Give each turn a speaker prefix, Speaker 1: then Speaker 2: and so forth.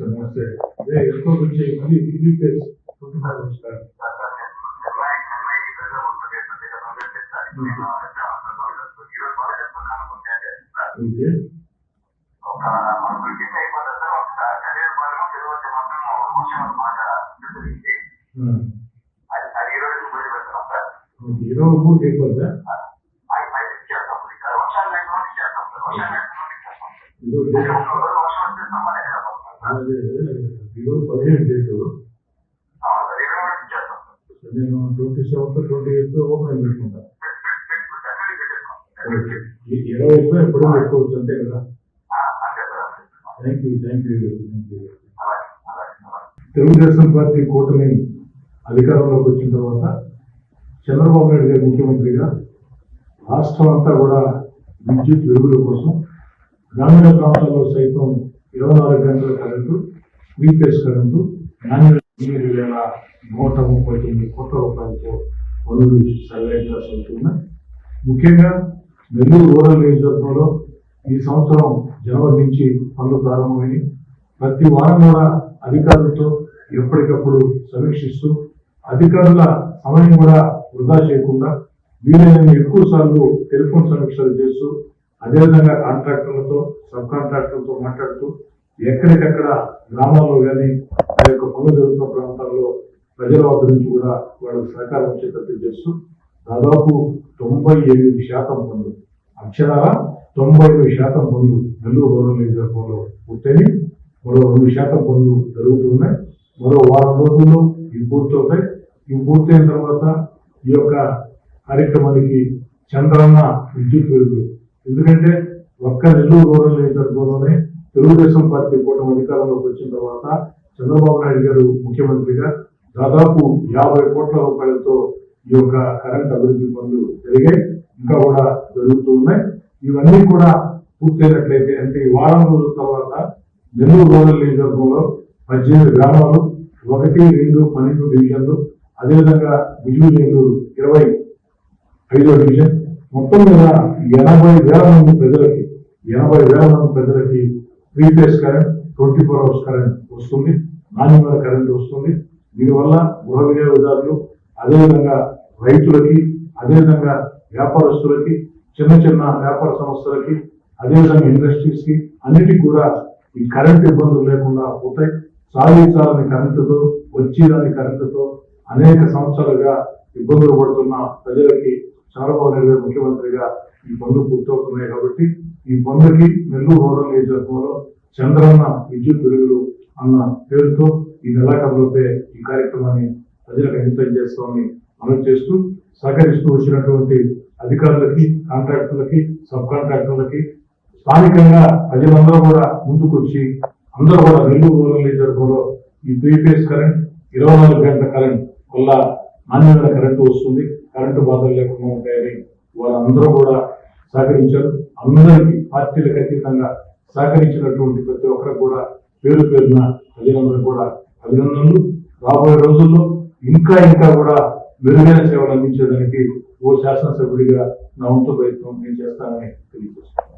Speaker 1: Sir నమస్తే అదే ఎక్కువ వచ్చే మళ్ళీ రిలీఫ్ ప్లేస్ సార్ ఓకే ఆ, ఓకే ఇరవై మూడు అయిపోద్దా ఇరవై అదే పదిహేను డేటు నేను twenty seventh twenty eighth open పెట్టుకుంటా ఓకే ఈ ఇరవై ఎయిత్ ఎప్పుడూ పెట్టుకోవచ్చు అంతే కదా thank you thank you thank you Telugu Desam party కూటమి అధికారంలోకి వచ్చిన తర్వాత చంద్రబాబు నాయుడు గారు ముఖ్యమంత్రిగా రాష్ట్రం అంతా కూడా విద్యుత్ వెలుగుల కోసం గ్రామీణ ప్రాంతాల్లో సైతం ఇరవై నాలుగు గంటల కరెంటు త్రీ కరెంటు నాణ్యత ఎనిమిది వేల నూట ముప్పై తొమ్మిది కోట్ల రూపాయలతో పనులు సర్వేగా సాగుతున్నాయి ముఖ్యంగా నెల్లూరు రూరల్ నియోజకవర్గంలో ఈ సంవత్సరం జనవరి నుంచి పనులు ప్రారంభమైంది ప్రతి వారం కూడా అధికారులతో ఎప్పటికప్పుడు సమీక్షిస్తూ అధికారుల సమయం కూడా వృధా చేయకుండా వీలైన ఎక్కువ సార్లు టెలిఫోన్ సమీక్షలు చేస్తూ అదేవిధంగా కాంట్రాక్టర్లతో సబ్ కాంట్రాక్టర్లతో మాట్లాడుతూ ఎక్కడికక్కడ గ్రామాల్లో కానీ ఆ యొక్క పనులు జరుగుతున్న ప్రాంతాల్లో ప్రజల వద్ద నుంచి కూడా వాళ్ళకు సహకారం వచ్చేటట్టు చేస్తూ దాదాపు తొంభై ఎనిమిది శాతం పనులు. అక్షరాల తొంభై ఎనిమిది శాతం పనులు నెల్లూరు రూరల్ నియోజకవర్గంలో పూర్తయి మరో రెండు శాతం పనులు జరుగుతున్నాయి. మరో వారం రోజుల్లో ఇవి పూర్తవుతాయి. ఇవి పూర్తయిన తర్వాత ఈ యొక్క కార్యక్రమానికి చంద్రన్న విద్యుత్ వెలుగు ఎందుకంటే ఒక్క నెల్లూరు రూరల్ నియోజకవర్గంలోనే తెలుగుదేశం పార్టీ కూటమి అధికారంలోకి వచ్చిన తర్వాత చంద్రబాబు నాయుడు గారు ముఖ్యమంత్రిగా దాదాపు యాభై కోట్ల రూపాయలతో ఈ యొక్క కరెంట్ అభివృద్ధి పనులు జరిగాయి ఇంకా కూడా జరుగుతూ ఉన్నాయి. ఇవన్నీ కూడా పూర్తయినట్లయితే అంటే ఈ వారం రోజుల తర్వాత నెల్లూరు రూరల్ నియోజకవర్గంలో పద్దెనిమిది గ్రామాలు ఒకటి రెండు పన్నెండు డివిజన్లు అదేవిధంగా బిజు నెల్లూరు ఇరవై ఐదో డివిజన్ మొత్తం మీద ఎనభై వేల మంది ప్రజలకి ఎనభై వేల మంది ప్రజలకి three phase current twenty four hours current వస్తుంది నాణ్యమైన కరెంట్ వస్తుంది. దీనివల్ల గృహ వినియోగదారులు అదేవిధంగా రైతులకి అదేవిధంగా వ్యాపారస్తులకి చిన్న చిన్న వ్యాపార సంస్థలకి అదేవిధంగా ఇండస్ట్రీస్కి అన్నిటికీ కూడా ఈ కరెంట్ ఇబ్బందులు లేకుండా పోతాయి. చాలీ చాలని కరెంటుతో వచ్చేదాని కరెంటుతో అనేక సంవత్సరాలుగా ఇబ్బందులు పడుతున్న ప్రజలకి చంద్రబాబు నాయుడు గారు ముఖ్యమంత్రిగా ఈ పనులు పూర్తవుతున్నాయి కాబట్టి ఈ పనులకి నెల్లూరు రూరల్ నియోజకవర్గంలో చంద్రన్న విద్యుత్ వెలుగులు అన్న పేరుతో ఈ నెలాఖరులోపే ఈ కార్యక్రమాన్ని ప్రజలకు అంకితం చేస్తామని అమలు చేస్తూ సహకరిస్తూ వచ్చినటువంటి అధికారులకి కాంట్రాక్టులకి సబ్ కాంట్రాక్టర్లకి స్థానికంగా ప్రజలందరూ కూడా ముందుకొచ్చి అందరూ కూడా నెల్లూరు రూరల్ నియోజకవర్గంలో ఈ త్రీ ఫేస్ కరెంట్ ఇరవై నాలుగు గంటల కరెంట్ వల్ల నాణ్యమైన కరెంటు వస్తుంది. కరెంటు బాధలు లేకుండా ఉంటాయని వాళ్ళందరూ కూడా సహకరించారు. అందరికీ పార్టీలకు అతీతంగా సహకరించినటువంటి ప్రతి ఒక్కరికి కూడా పేరు పేరున ప్రజలందరూ కూడా అభినందనలు. రాబోయే రోజుల్లో ఇంకా ఇంకా కూడా మెరుగైన సేవలు అందించేదానికి ఓ శాసనసభ్యుడిగా నా వంతు ప్రయత్నం నేను చేస్తానని తెలియజేస్తాను